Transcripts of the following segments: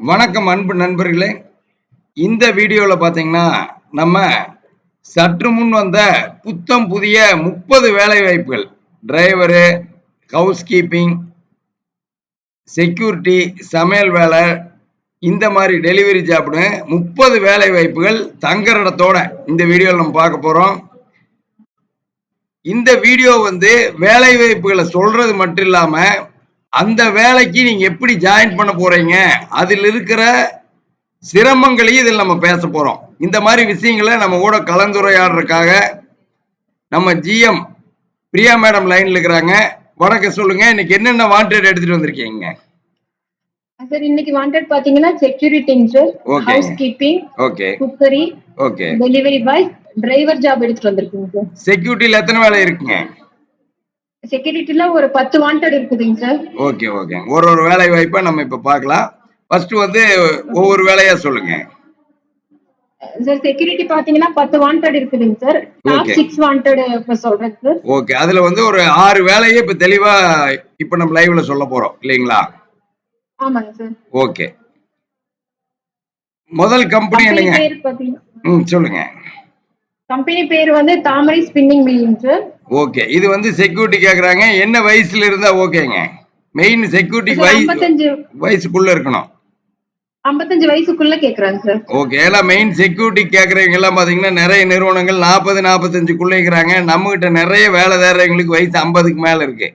வணக்கம் அன்பு நண்பர்களே. இந்த வீடியோவில் பார்த்தீங்கன்னா நம்ம சற்று முன் வந்த புத்தம் புதிய முப்பது வேலை வாய்ப்புகள் டிரைவரு ஹவுஸ் கீப்பிங் செக்யூரிட்டி சமையல் வேலை இந்த மாதிரி டெலிவரி ஜாப்னு முப்பது வேலை வாய்ப்புகள் தங்குற இடத்தோட இந்த வீடியோவில் நம்ம பார்க்க போகிறோம் இந்த வீடியோ வந்து வேலை வாய்ப்புகளை சொல்றது மட்டும் இல்லாம அந்த வேலைக்கு நீங்க எப்படி ஜாயின் பண்ண போறீங்க? அதில் இருக்கிற சிரமங்களையும் இதில் நம்ம பேச போறோம். இந்த மாதிரி விஷயங்களை நம்ம கூட கலந்துரையாடுறதுக்காக நம்ம ஜிஎம் பிரியா மேடம் லைன்ல இருக்கிறாங்க. வணக்கம் சொல்லுங்க. இன்னைக்கு என்னென்ன வாண்டட் எடுத்துட்டு வந்திருக்கீங்க? சார் இன்னைக்கு வாண்டட் பாத்தீங்கன்னா செக்யூரிட்டிங் sir. House keeping okay cookery okay delivery boy driver job எடுத்துட்டு வந்திருக்குங்க சார் செக்யூரிட்டியில் எத்தனை வேலை இருக்குங்க? செக்யூரிட்டில ஒரு பத்து வாண்டட் இருக்குதுங்க சார் ஓகே ஓகே ஒரு ஒரு வேலை வாய்ப்பா நம்ம இப்ப பார்க்கலாம். ஃபர்ஸ்ட் வந்து ஒவ்வொரு வேலையா சொல்லுங்க. சார் செக்யூரிட்டி பாத்தீங்கன்னா பத்து வாண்டட் இருக்குதுங்க சார் டாப். சிக்ஸ் வாண்டட் இப்ப சொல்றேன் சார் ஓகே அதுல வந்து ஒரு ஆறு வேலையை இப்ப தெளிவா இப்ப நம்ம லைவ்ல சொல்ல போறோம். இல்லைங்களா? ஆமாங்க சார் ஓகே முதல் கம்பெனி என்னங்க? ம் சொல்லுங்க. கம்பெனி பேர் வந்து Thamarai spinning milling sir okay இது வந்து செக்யூரிட்டி கேக்குறாங்க. என்ன வயசுல இருந்தா ஓகேங்க. மெயின் செக்யூரிட்டி வயசு வயசுக்குள்ள இருக்கணும். ஐம்பத்தஞ்சு வயசுக்குள்ள கேக்குறாங்க சார். ஓகே எல்லாம் மெயின் செக்யூரிட்டி கேட்குறவங்க எல்லாம் பார்த்தீங்கன்னா நிறைய நிறுவனங்கள் நாற்பது நாற்பத்தஞ்சுக்குள்ளே இருக்கிறாங்க. நம்மகிட்ட நிறைய வேலை தேடுறவங்களுக்கு வயசு ஐம்பதுக்கு மேலே இருக்கு.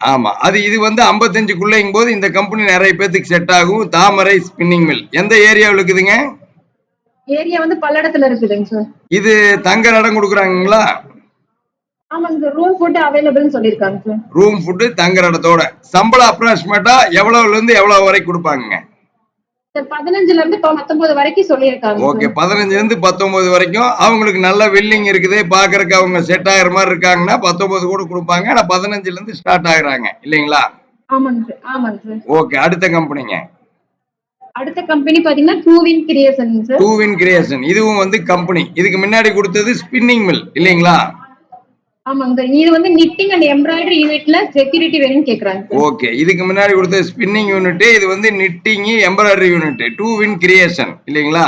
ஆமா அது இது வந்து ஐம்பத்தஞ்சுக்குள்ளேங்கும் போது இந்த கம்பெனி நிறைய பேத்துக்கு செட் ஆகும். தாமரை ஸ்பின்னிங் மில் எந்த ஏரியாவில் இருக்குதுங்க? ஏரியா வந்து பல்லடத்துல இருக்குதுங்க சார். இது தங்குற இடம் கொடுக்குறாங்களா ஆமாங்க சார் ரூம் ஃபுட் அவைலபிள்னு சொல்லியிருக்காங்க சார். ரூம் ஃபுட்டு தங்குற இடத்தோட. சம்பளம் அப்ராக்சிமேட்டா எவ்வளவுல இருந்து எவ்வளவு வரைக்கும் கொடுப்பாங்க? பதினஞ்சுல இருந்து பத்தொன்பது வரைக்கும் சொல்லியிருக்காங்க ஓகே. பதினஞ்சுல இருந்து பத்தொன்பது வரைக்கும் அவங்களுக்கு நல்ல வில்லிங் இருக்குது பாக்குறதுக்கு அவங்க செட் ஆகுற மாதிரி இருக்காங்கன்னா பத்தொன்பது கூட கொடுப்பாங்க. ஆனா பதினஞ்சுல இருந்து ஸ்டார்ட் ஆகுறாங்க இல்லைங்களா? ஆமாங்க சார் ஆமாங்க சார். ஓகே அடுத்த கம்பெனிங்க அடுத்த கம்பெனி பாத்தீங்கன்னா two win creation sir two win creation இதுவும் வந்து கம்பெனி இதுக்கு முன்னாடி கொடுத்தது ஸ்பின்னிங் மில் இல்லைங்களா? ஆமாங்க சார் இது வந்து நிட்டிங் அண்ட் எம்ப்ராய்டரி யூனிட்ல செக்யூரிட்டி வேணும்னு கேக்குறாங்க ஓகே இதுக்கு முன்னாடி கொடுத்தது ஸ்பின்னிங் யூனிட் இது வந்து knitting embroidery unit two win creation இல்லைங்களா?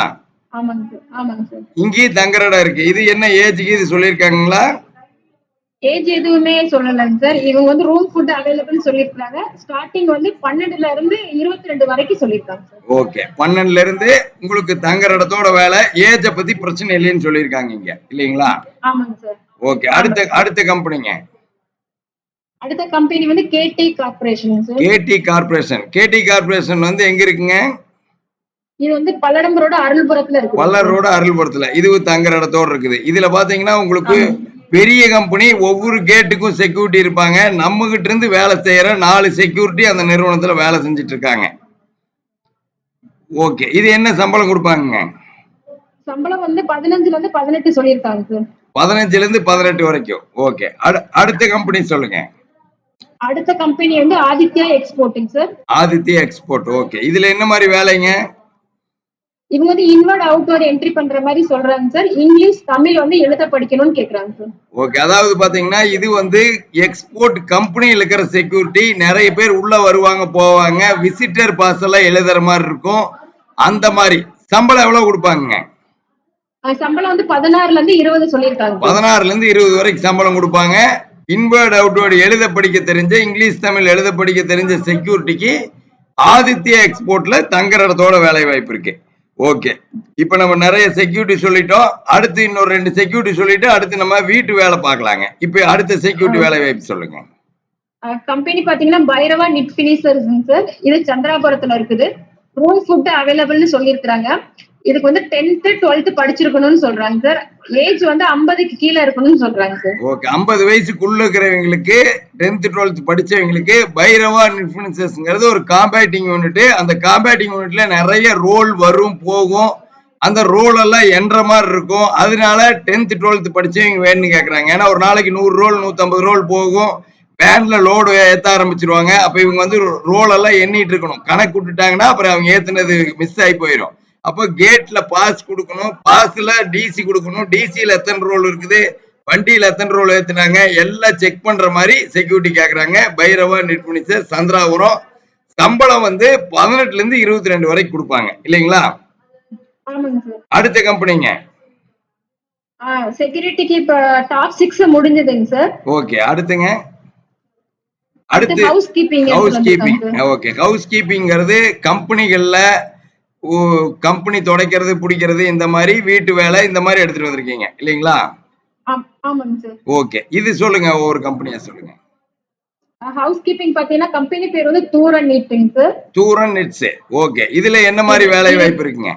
ஆமாங்க சார் ஆமாங்க சார் இங்கேயும் தங்குற இடம் இருக்கு. இது என்ன ஏஜுக்கு இது சொல்லியிருக்காங்களா? ஏஜ் எதுவுமே சொல்லலைங்க சார் இவங்க வந்து ரூம் ஃபுட் அவைலபிள் சொல்லியிருக்காங்க ஸ்டார்டிங் வந்து பன்னெண்டுல இருந்து இருபத்தி ரெண்டு வரைக்கும் சொல்லியிருக்காங்க சார் ஓகே பன்னெண்டுல இருந்து உங்களுக்கு தங்குற இடத்தோட வேலை ஏஜை பத்தி பிரச்சனை இல்லைன்னு சொல்லியிருக்காங்க இங்க. இல்லைங்களா? ஆமாங்க சார் ஓகே அடுத்த அடுத்த கம்பெனிங்க அடுத்த கம்பெனி வந்து KD corporation sir KD corporation KD corporation வந்து எங்க இருக்குங்க? இது வந்து பல்லடம் ரோடு அருள்புரத்துல இருக்கு. வல்லர் ரோடு அருள்புரத்துல. இதுவும் தங்குற இடத்தோட இருக்குது. இதுல பாத்தீங்கன்னா உங்களுக்கு பெரிய கம்பெனி ஒவ்வொரு கேட்டுக்கும் செக்யூரிட்டி இருப்பாங்க. நம்ம கிட்ட இருந்து வேலை செய்யற நாலு செக்யூரிட்டி அந்த நிறுவனத்துல வேலை செஞ்சுட்டு இருக்காங்க ஓகே இது என்ன சம்பளம் கொடுப்பாங்க சம்பளம் வந்து பதினஞ்சுல இருந்து பதினெட்டு சொல்லியிருக்காங்க சார் பதினஞ்சுல இருந்து பதினெட்டு வரைக்கும். ஓகே அடுத்த கம்பெனி சொல்லுங்க. அடுத்த கம்பெனி வந்து Aditya exporting sir Aditya export okay இதுல என்ன மாதிரி வேலைங்க? இவங்க வந்து இன்வர்ட் அவுட்வர்ட் என்ட்ரி பண்ற மாதிரி சொல்றாங்க சார் இங்கிலீஷ் தமிழ் வந்து எழுத படிக்கணும்னு கேக்குறாங்க சார் ஓகே அதாவது பாத்தீங்கன்னா இது வந்து எக்ஸ்போர்ட் கம்பெனியில் இருக்கிற செக்யூரிட்டி நிறைய பேர் உள்ள வருவாங்க போவாங்க. விசிட்டர் பாஸ் எல்லாம் எழுதுற மாதிரி இருக்கும். அந்த மாதிரி. சம்பளம் எவ்வளவு கொடுப்பாங்க சம்பளம் வந்து பதினாறுல இருந்து இருபது சொல்லியிருக்காங்க. பதினாறுல இருந்து இருபது வரைக்கும் சம்பளம் கொடுப்பாங்க. இன்வேர்ட் அவுட்வேர்டு எழுத படிக்க தெரிஞ்ச இங்கிலீஷ் தமிழ் எழுத படிக்க தெரிஞ்ச செக்யூரிட்டிக்கு ஆதித்யா எக்ஸ்போர்ட்ல தங்குற இடத்தோட வேலை வாய்ப்பு இருக்கு. ஓகே இப்போ நம்ம நிறைய செக்யூரிட்டி சொல்லிட்டோம். அடுத்து இன்னொரு ரெண்டு செக்யூரிட்டி சொல்லிட்டு அடுத்து நம்ம வீட்டு வேலை பார்க்கலாங்க. இப்போ அடுத்த செக்யூரிட்டி வேலை வாய்ப்பு சொல்லுங்க. கம்பெனி பாத்தீங்கன்னா பைரவா நிட் பினிஷர்ஸ் சார் இது சந்திராபுரத்துல இருக்குது. ரூம் ஃபுட் அவைலபிள்னு சொல்லியிருக்காங்க இதுக்கு வந்து டென்த்து டுவெல்த் படிச்சிருக்கணும்னு சொல்றாங்க சார் ஏஜ் வந்து ஐம்பதுக்கு கீழே இருக்கணும்னு சொல்றாங்க சார் ஓகே ஐம்பது வயசுக்குள்ள இருக்கிறவங்களுக்கு டென்த் டுவெல்த் படிச்சவங்களுக்கு பைரவா இன்ஃபுளுசஸ்ங்கிறது ஒரு காம்பேட்டிங் யூனிட் அந்த காம்பேட்டிங் யூனிட்ல நிறைய ரோல் வரும் போகும். அந்த ரோல் எல்லாம் என்ற மாதிரி இருக்கும். அதனால டென்த் டுவெல்த் படிச்சவங்க வேணும்னு கேக்குறாங்க. ஏன்னா ஒரு நாளைக்கு நூறு ரோல் நூத்தம்பது ரோல் போகும். வேன்ல லோடு ஏத்த ஆரம்பிச்சிருவாங்க. அப்ப இவங்க வந்து ரோல் எல்லாம் எண்ணிட்டு இருக்கணும். கணக்கு விட்டுட்டாங்கன்னா அப்புறம் அவங்க ஏத்துனது மிஸ் ஆகி போயிடும் அப்போ கேட்ல பாஸ் கொடுக்கணும். பாஸ்ல டிசி கொடுக்கணும். டிசில எத்தனை ரோல் இருக்குது? வண்டியில எத்தனை ரோல் ஏத்துனாங்க? எல்லாம் செக் பண்ற மாதிரி செக்யூரிட்டி கேக்குறாங்க. பைரவா நெட்மினிச்சர் சந்திராபுரம். சம்பளம் வந்து பதினெட்டுல இருந்து இருபத்தி ரெண்டு வரைக்கும் கொடுப்பாங்க. இல்லைங்களா? அடுத்த கம்பெனிங்க செக்யூரிட்டிக்கு இப்ப டாப் சிக்ஸ் முடிஞ்சதுங்க சார். ஓகே அடுத்துங்க. அடுத்து housekeeping house keeping okay house கீப்பிங்கிறது கம்பெனிகள்ல கம்பெனி துடைக்கிறது பிடிக்கிறது இந்த மாதிரி வீட்டு வேலை இந்த மாதிரி எடுத்துட்டு வந்திருக்கீங்க இல்லைங்களா? ஓகே. இது சொல்லுங்க ஒவ்வொரு கம்பெனியா சொல்லுங்க. ஹவுஸ் கீப்பிங் பாத்தீங்கன்னா கம்பெனி பேர் வந்து தூரன் நீட்டுங்க சார். Dhuran knits okay. இதுல என்ன மாதிரி வேலை வாய்ப்பு இருக்குங்க?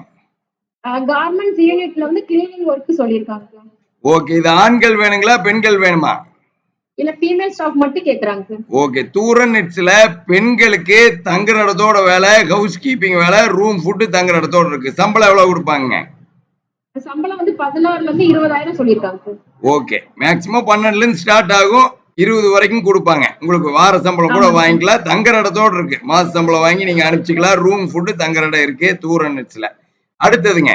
கார்மெண்ட்ஸ் யூனிட்ல வந்து கிளீனிங் ஒர்க் சொல்லியிருக்காங்க சார். ஓகே. இது ஆண்கள் வேணுங்களா பெண்கள் வேணுமா? இல்ல ஃபீமேல் ஸ்டாஃப் மட்டும் கேக்குறாங்க ஓகே தூரன் நிட்ஸ்ல பெண்களுக்கு தங்குற இடத்தோட வேலை ஹவுஸ் கீப்பிங் வேலை ரூம் ஃபுட்டு தங்குற இடத்தோட இருக்கு. சம்பளம் எவ்வளவு கொடுப்பாங்க? சம்பளம் வந்து பதினாறுல இருந்து இருபதாயிரம் சொல்லியிருக்காங்க ஓகே மேக்சிமம் பன்னெண்டுல இருந்து ஸ்டார்ட் ஆகும். இருபது வரைக்கும் கொடுப்பாங்க. உங்களுக்கு வார சம்பளம் கூட வாங்கிக்கலாம். தங்குற இடத்தோட இருக்கு. மாச சம்பளம் வாங்கி நீங்க அனுப்பிச்சிக்கலாம். ரூம் ஃபுட்டு தங்குற இடம் இருக்கு தூரன் நிட்ஸ்ல அடுத்ததுங்க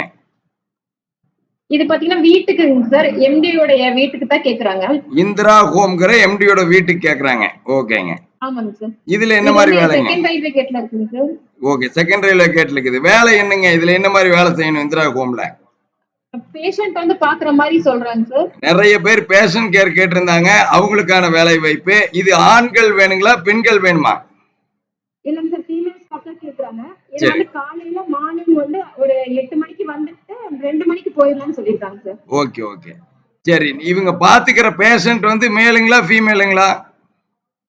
இது பாத்தீங்கன்னா வீட்டுக்கு சார் எம்டியோடைய வீட்டுக்கு தான் கேக்குறாங்க. இந்திரா ஹோம்ங்கிற எம்டியோட வீட்டுக்கு கேக்குறாங்க. ஓகேங்க. ஆமாங்க சார் இதுல என்ன மாதிரி வேலைங்க? செகண்ட் ரயில்வே கேட்ல இருக்குங்க சார் ஓகே செகண்ட் ரயில்வே கேட்ல இருக்குது. வேலை என்னங்க? இதுல என்ன மாதிரி வேலை செய்யணும் இந்திரா ஹோம்ல? பேஷண்ட் வந்து பாக்குற மாதிரி சொல்றாங்க சார் நிறைய பேர் பேஷன் கேர் கேட்டிருந்தாங்க. அவங்களுக்கான வேலை வாய்ப்பு. இது ஆண்கள் வேணுங்களா பெண்கள் வேணுமா? இல்லைங்க சார் ஃபீமேல் ஸ்டாஃப் தான் கேக்குறாங்க. காலையில மார்னிங் வந்து ஒரு எட்டு மணிக்கு வந்துட்டு ரெண்டு மணிக்கு போயிடலாம்னு சொல்லியிருக்காங்க சார். Okay okay. சரி இவங்க பாத்துக்கிற பேஷண்ட் வந்து மேலுங்களா ஃபீமேலுங்களா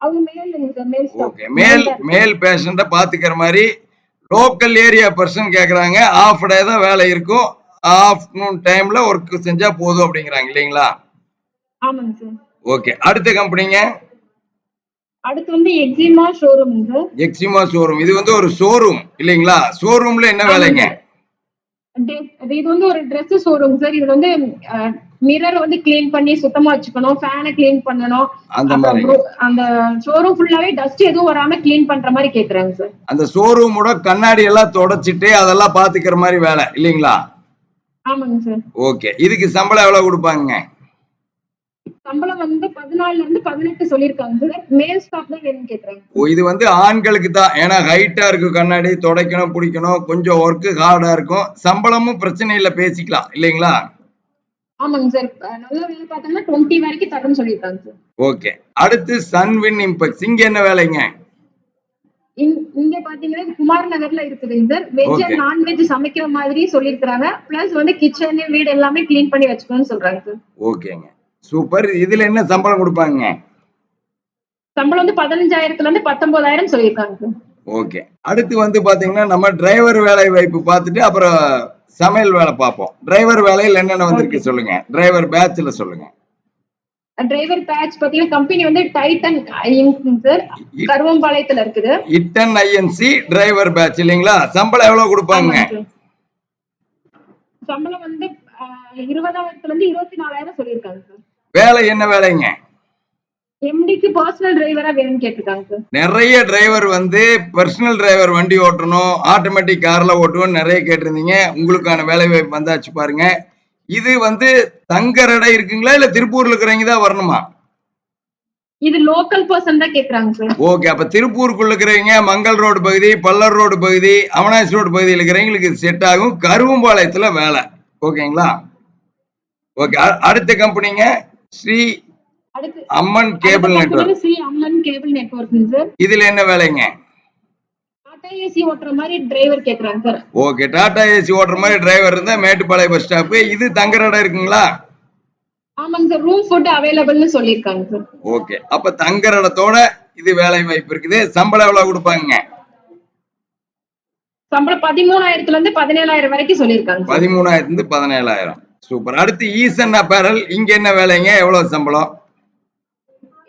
அவங்க மேல் சார் மேல் ஓகே மேல் மேல் பேஷண்ட்டை பாத்துக்கிற மாதிரி லோக்கல் ஏரியா பர்சன் கேக்குறாங்க ஆஃப் டே தான் வேலை இருக்கும் ஆஃப்டர்நூன் டைம்ல ஒர்க் செஞ்சா போதும் அப்படிங்கிறாங்க இல்லைங்களா? ஆமாங்க சார். ஓகே அடுத்த கம்பெனிங்க அடுத்து வந்து எக்ஸிமா ஷோரூம் எக்ஸிமா ஷோரூம் இது வந்து ஒரு ஷோரூம் இல்லைங்களா? ஷோரூம்ல என்ன வேலைங்க? இது வந்து ஒரு Dress ஷோரூம் சார் இது வந்து மிரர் வந்து க்ளீன் பண்ணி சுத்தமா வச்சுக்கணும். ஃபேனை க்ளீன் பண்ணணும். அந்த மாதிரி. அந்த ஷோரூம் ஃபுல்லாவே டஸ்ட் எதுவும் வராம க்ளீன் பண்ற மாதிரி கேக்குறாங்க சார் அந்த ஷோரூமோட கண்ணாடி எல்லாம் தொடச்சிட்டு அதெல்லாம் பாத்துக்கிற மாதிரி வேலை இல்லைங்களா? ஆமாங்க சார் ஓகே இதுக்கு சம்பளம் எவ்வளவு கொடுப்பாங்க சம்பளம் வந்து பதினாலுல இருந்து பதினெட்டு சொல்லியிருக்காங்க. மேல் ஸ்டாஃப் தான் வேணும்னு கேக்குறாங்க. ஓ, இது வந்து ஆண்களுக்கு தான். ஏன்னா ஹைட்டா இருக்கு கண்ணாடி துடைக்கணும் பிடிக்கணும் கொஞ்சம் ஒர்க்கு ஹார்டா இருக்கும். சம்பளமும் பிரச்சனை இல்லை பேசிக்கலாம். இல்லைங்களா? ஆமாங்க சார். நல்ல வேலை பார்த்தோம்னா டுவெண்ட்டி வரைக்கும் தரேன்னு சொல்லியிருக்காங்க சார். ஓகே. அடுத்து சன்வின் இம்பெக்ஸ் இங்க என்ன வேலைங்க? இங்க- பாத்தீங்கன்னா குமார் நகர்ல இருக்குதுங்க சார் வெஜ். அண்ட் நான்வெஜ் சமைக்கிற மாதிரி சொல்லியிருக்காங்க பிளஸ் வந்து கிச்சன் வீடு எல்லாமே க்ளீன் பண்ணி வச்சுக்கணும்னு சொல்றாங்க சார். ஓகேங்க. சூப்பர். இதுல என்ன சம்பளம் கொடுப்பாங்க? சம்பளம் வந்து பதினஞ்சாயிரத்துல இருந்து பத்தொன்பதாயிரம் சொல்லியிருக்காங்க ஓகே. அடுத்து வந்து பாத்தீங்கன்னா நம்ம டிரைவர் வேலை வாய்ப்பு பார்த்துட்டு அப்புறம் சமையல் வேலை பார்ப்போம். டிரைவர் வேலையில் என்னென்ன வந்திருக்கு சொல்லுங்க. டிரைவர் பேட்ச்ல சொல்லுங்க. டிரைவர் பேட்ச் பாத்தீங்கன்னா கம்பெனி வந்து டைட்டன் சார். கருவம்பாளையத்துல இருக்குது. இட்டன் ஐஎன்சி டிரைவர் பேட்ச் இல்லைங்களா? சம்பளம் எவ்வளவு கொடுப்பாங்க. சம்பளம் வந்து இருபதாயிரத்துல இருந்து இருபத்தி நாலாயிரம் சொல்லியிருக்காங்க வேலை என்ன வேலைங்க? எம்டிக்கு பர்சனல் டிரைவரா வேணும்னு கேட்டிருக்காங்க நிறைய டிரைவர் வந்து பர்சனல் டிரைவர் வண்டி ஓட்டணும் ஆட்டோமேட்டிக் கார்ல ஓட்டணும் நிறைய கேட்டிருந்தீங்க. உங்களுக்கான வேலை வாய்ப்பு வந்தாச்சு பாருங்க. இது வந்து தங்குற இடம் இருக்குங்களா இல்ல திருப்பூர்ல இருக்கிறவங்க தான் வரணுமா? இது லோக்கல் பர்சன் தான் கேக்குறாங்க சார் ஓகே அப்ப திருப்பூருக்குள்ள இருக்கிறவங்க மங்கள் ரோடு பகுதி பல்லர் ரோடு பகுதி அவனாசி ரோடு பகுதியில் இருக்கிறவங்களுக்கு செட் ஆகும். கருவம்பாளையத்துல வேலை. ஓகேங்களா ஓகே அடுத்த கம்பெனிங்க ஸ்ரீ அம்மன் கேபிள் நெட்வொர்க். சி அம்மன் கேபிள் நெட்வொர்க்குங்க சார். இதுல என்ன வேலைங்க? டாடா ஏசி ஓட்டுற மாதிரி டிரைவர் கேக்குறாங்க சார். ஓகே டாடா ஏசி ஓட்டுற மாதிரி டிரைவர் இருந்தா மேட்டுப்பாளையம் பஸ் ஸ்டாப் இது தங்குற இடம் இருக்குங்களா? ஆமாங்க சார் ரூம் ஃபுட் அவைலபிள்னு சொல்லியிருக்காங்க சார். ஓகே அப்ப தங்குற இடத்தோட இது வேலை வாய்ப்பு இருக்குது. சம்பளம் எவ்வளவு கொடுப்பாங்க? சம்பளம் பதிமூணாயிரத்துல இருந்து பதினேழாயிரம் வரைக்கும் சொல்லியிருக்காங்க பதிமூணாயிரத்துல இருந்து பதினேழாயிரம். சூப்பர். அடுத்து ஈசன் அப்பேரல் இங்க என்ன வேலைங்க? எவ்வளவு சம்பளம்?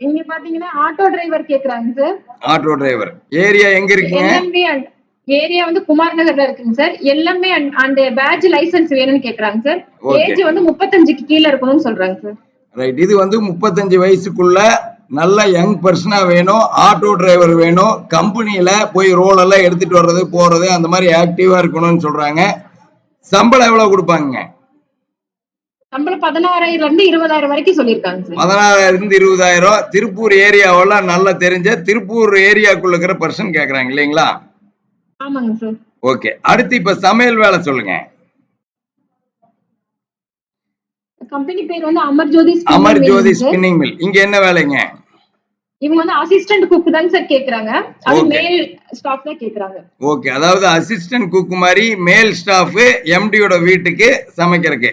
இங்க பாத்தீங்கன்னா ஆட்டோ டிரைவர் கேக்குறாங்க சார். Auto driver. ஏரியா எங்க இருக்குங்க? ஏரியா வந்து குமார் நகர்ல இருக்குங்க சார். எல்லாமே அந்த பேட்ச் லைசென்ஸ் வேணும்னு கேக்குறாங்க சார். ஏஜ் வந்து முப்பத்தஞ்சுக்கு கீழ இருக்கணும்னு சொல்றாங்க சார். ரைட் இது வந்து முப்பத்தஞ்சு வயசுக்குள்ள நல்ல யங் பர்சனா வேணும் ஆட்டோ டிரைவர் வேணும் கம்பெனியில போய் ரோல் எல்லாம் எடுத்துட்டு வர்றது போறது அந்த மாதிரி ஆக்டிவா இருக்கணும்னு சொல்றாங்க. சம்பளம் எவ்வளவு கொடுப்பாங்க சம்பளம் பதினாறாயிரம் இருந்து இருபதாயிரம் வரைக்கும் சொல்லியிருக்காங்க பதினாறாயிரம் இருந்து இருபதாயிரம் திருப்பூர் ஏரியாவெல்லாம் நல்லா தெரிஞ்ச திருப்பூர் ஏரியாக்குள்ள இருக்கிற பர்சன் கேக்குறாங்க இல்லைங்களா? ஆமாங்க சார். ஓகே அடுத்து இப்ப சமையல் வேலை சொல்லுங்க. கம்பெனி பேர் வந்து அமர் ஜோதி அமர் ஜோதி. ஸ்பின்னிங் மில் இங்க என்ன வேலைங்க? இவங்க வந்து அசிஸ்டன்ட் குக் தாங்க சார் கேக்குறாங்க. அது. மேல் ஸ்டாஃப் தான் கேக்குறாங்க. ஓகே அதாவது அசிஸ்டன்ட் குக் மாதிரி மேல் ஸ்டாஃப் எம்டியோட வீட்டுக்கு சமைக்கிறதுக்கு.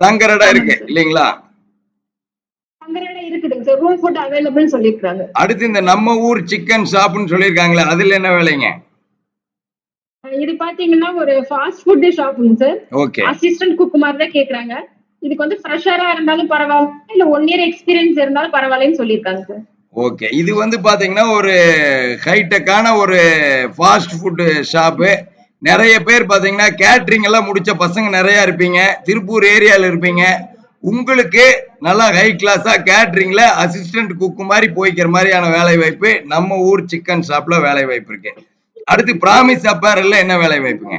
தங்குற இடம் இருக்கு இல்லைங்களா? அடுத்து இந்த நம்ம ஊர் சிக்கன் ஷாப்னு சொல்லியிருக்காங்களே அதுல என்ன வேலைங்க? இது பாத்தீங்கன்னா ஒரு ஃபாஸ்ட் ஃபுட் ஷாப்புங்க சார் ஓகே அசிஸ்டன்ட் குக் மாதிரி தான் கேக்குறாங்க. இதுக்கு வந்து ஃப்ரெஷரா இருந்தாலும் பரவாயில்ல இல்ல ஒன் இயர் எக்ஸ்பீரியன்ஸ் இருந்தாலும் பரவாயில்லன்னு சொல்லியிருக்காங்க சார் ஓகே இது வந்து பாத்தீங்கன்னா ஒரு ஹைடெக்கான ஒரு ஃபாஸ்ட் ஃபுட் ஷாப்பு நிறைய பேர் பாத்தீங்கன்னா கேட்டரிங் எல்லாம் முடிச்ச பசங்க நிறைய இருப்பீங்க. திருப்பூர் ஏரியால இருப்பீங்க. உங்களுக்கு நல்லா ஹை கிளாஸா கேட்டரிங்ல அசிஸ்டன்ட் குக் மாதிரி போய்க்கிற மாதிரியான வேலை வாய்ப்பு நம்ம ஊர் சிக்கன் ஷாப்ல வேலை வாய்ப்பு இருக்கு. அடுத்து பிராமிஸ் அப்பேரல்ல என்ன வேலை வாய்ப்புங்க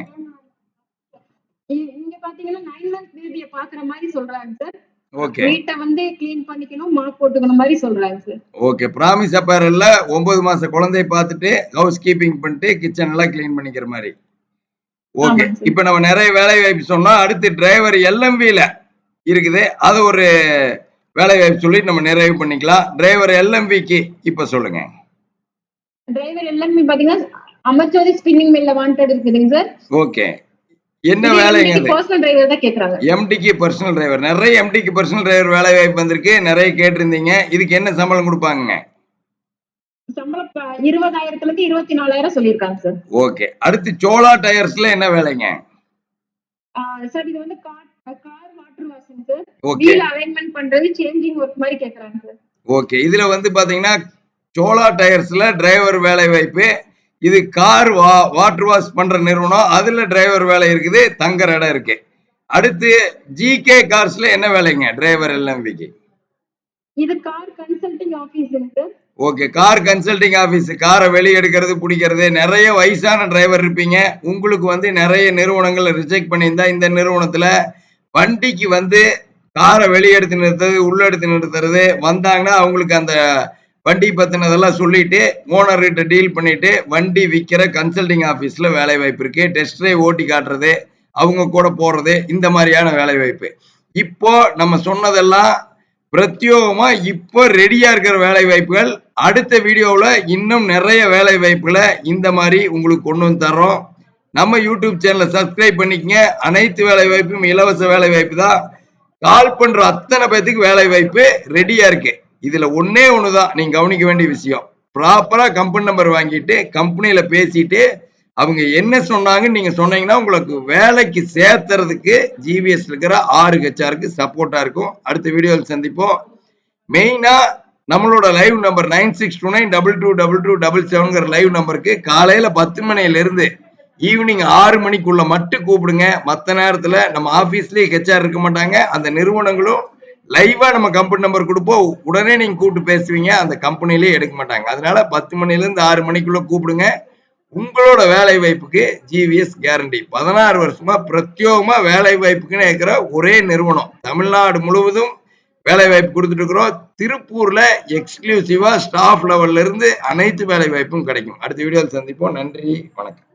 இங்க பாத்தீங்கன்னா நைன் மந்த் பேபிய பாக்குற மாதிரி சொல்றாங்க சார் ஓகே வீட்டை வந்து க்ளீன் பண்ணிக்கணும் மாப் போட்டுக்கணும் மாதிரி சொல்றாங்க சார் ஓகே பிராமிஸ் அப்பேரல்ல ஒன்பது மாச குழந்தைய பார்த்துட்டு ஹவுஸ் கீப்பிங் பண்ணிட்டு கிச்சன் எல்லாம் க்ளீன் பண்ணிக்கிற மாதிரி. ஓகே. இப்போ நம்ம நிறைய வேலை வாய்ப்பு சொன்னோம் அடுத்து டிரைவர் எல்எம்பில இருக்குது. அது ஒரு வேலை வாய்ப்பு சொல்லி நம்ம நிறைவு பண்ணிக்கலாம். டிரைவர் எல்எம்பிக்கு இப்ப சொல்லுங்க. டிரைவர் எல்லாமே பாத்தீங்கன்னா அமர்ஜோதி ஸ்பின்னிங் மில்ல வாண்டட் இருக்குதுங்க சார் ஓகே என்ன வேலைங்க பர்சனல் டிரைவர் தான் கேக்குறாங்க. எம்டிக்கு பர்சனல் டிரைவர் நிறைய எம்டிக்கு பர்சனல் டிரைவர் வேலை வாய்ப்பு வந்திருக்கு. நிறைய கேட்டிருந்தீங்க. இதுக்கு என்ன சம்பளம் கொடுப்பாங்க சம்பளம் இருபதாயிரத்துல இருந்து இருபத்தி நாலாயிரம் சொல்லியிருக்காங்க சார். ஓகே. அடுத்து சோலா டயர்ஸ்ல என்ன வேலைங்க? சார் இது வந்து car car water washing sir. Wheel alignment பண்றது சேஞ்சிங் ஒர்க் மாதிரி கேக்குறாங்க சார். ஓகே. இதுல வந்து பாத்தீங்கன்னா சோலா டயர்ஸ்ல டிரைவர் வேலை வாய்ப்பு இது கார் வா வாட்டர் வாஷ் பண்ற நிறுவனம் அதுல டிரைவர் வேலை இருக்குது தங்குற இடம் இருக்கு. அடுத்து ஜிகே கார்ஸ்ல என்ன வேலைங்க டிரைவர் எல்எம்பிக்கு இது car consulting sir. Okay car consulting office காரை வெளியே எடுக்கிறது பிடிக்கிறது. நிறைய வயசான டிரைவர் இருப்பீங்க. உங்களுக்கு வந்து நிறைய நிறுவனங்கள் ரிஜெக்ட் பண்ணியிருந்தா இந்த நிறுவனத்தில் வண்டிக்கு வந்து காரை வெளியே எடுத்து நிறுத்துறது உள்ள எடுத்து நிறுத்துறது. வந்தாங்கன்னா அவங்களுக்கு அந்த வண்டி பற்றினதெல்லாம் சொல்லிட்டு ஓனர்கிட்ட டீல் பண்ணிட்டு வண்டி விற்கிற கன்சல்டிங் ஆஃபீஸில் வேலை வாய்ப்பு இருக்கு. டெஸ்ட் ட்ரைவ் ஓட்டி காட்டுறது அவங்க கூட போகிறது இந்த மாதிரியான வேலை வாய்ப்பு இப்போ நம்ம சொன்னதெல்லாம் பிரத்யோகமா இப்போ ரெடியா இருக்கிற வேலை வாய்ப்புகள் அடுத்த வீடியோவில் இன்னும் நிறைய வேலை வாய்ப்புகளை இந்த மாதிரி உங்களுக்கு கொண்டு வந்து தர்றோம். நம்ம யூடியூப் சேனலை சப்ஸ்கிரைப் பண்ணிக்கங்க. அனைத்து வேலை வாய்ப்பும் இலவச வேலை வாய்ப்பு தான். கால் பண்ற அத்தனை பேத்துக்கு வேலை வாய்ப்பு ரெடியா இருக்கு. இதுல ஒன்று ஒண்ணுதான். நீங்க கவனிக்க வேண்டிய விஷயம். ப்ராப்பரா கம்பெனி நம்பர் வாங்கிட்டு கம்பெனியில பேசிட்டு அவங்க என்ன சொன்னாங்கன்னு நீங்க சொன்னீங்கன்னா உங்களுக்கு வேலைக்கு சேர்த்துறதுக்கு ஜிபிஎஸ் இருக்கிற ஆறு ஹெச்ஆருக்கு சப்போர்ட்டா இருக்கும். அடுத்த வீடியோவில் சந்திப்போம். மெயினா நம்மளோட live number nine six two nine double two double two double செவன்கிற live நம்பருக்கு காலையில பத்து மணியிலிருந்து ஈவினிங் ஆறு மணிக்குள்ள மட்டும் கூப்பிடுங்க. மற்ற நேரத்தில் நம்ம ஆஃபீஸ்லேயே ஹெச்ஆர் இருக்க மாட்டாங்க. அந்த நிறுவனங்களும் லைவாக நம்ம கம்பெனி நம்பர் கொடுப்போம். உடனே நீங்கள் கூப்பிட்டு பேசுவீங்க. அந்த கம்பெனிலேயே எடுக்க மாட்டாங்க. அதனால பத்து மணிலேருந்து ஆறு மணிக்குள்ளே கூப்பிடுங்க. உங்களோட வேலை வாய்ப்புக்கு ஜிவிஎஸ் கேரண்டி பதினாறு வருஷமா பிரத்யோகமா வேலை வாய்ப்புக்குன்னு இருக்கிற ஒரே நிறுவனம். தமிழ்நாடு முழுவதும் வேலை வாய்ப்பு கொடுத்துட்டு இருக்கிறோம். திருப்பூர்ல எக்ஸ்க்ளூசிவா ஸ்டாஃப் லெவல்ல இருந்து அனைத்து வேலை வாய்ப்பும் கிடைக்கும். அடுத்த வீடியோவில் சந்திப்போம். நன்றி. வணக்கம்.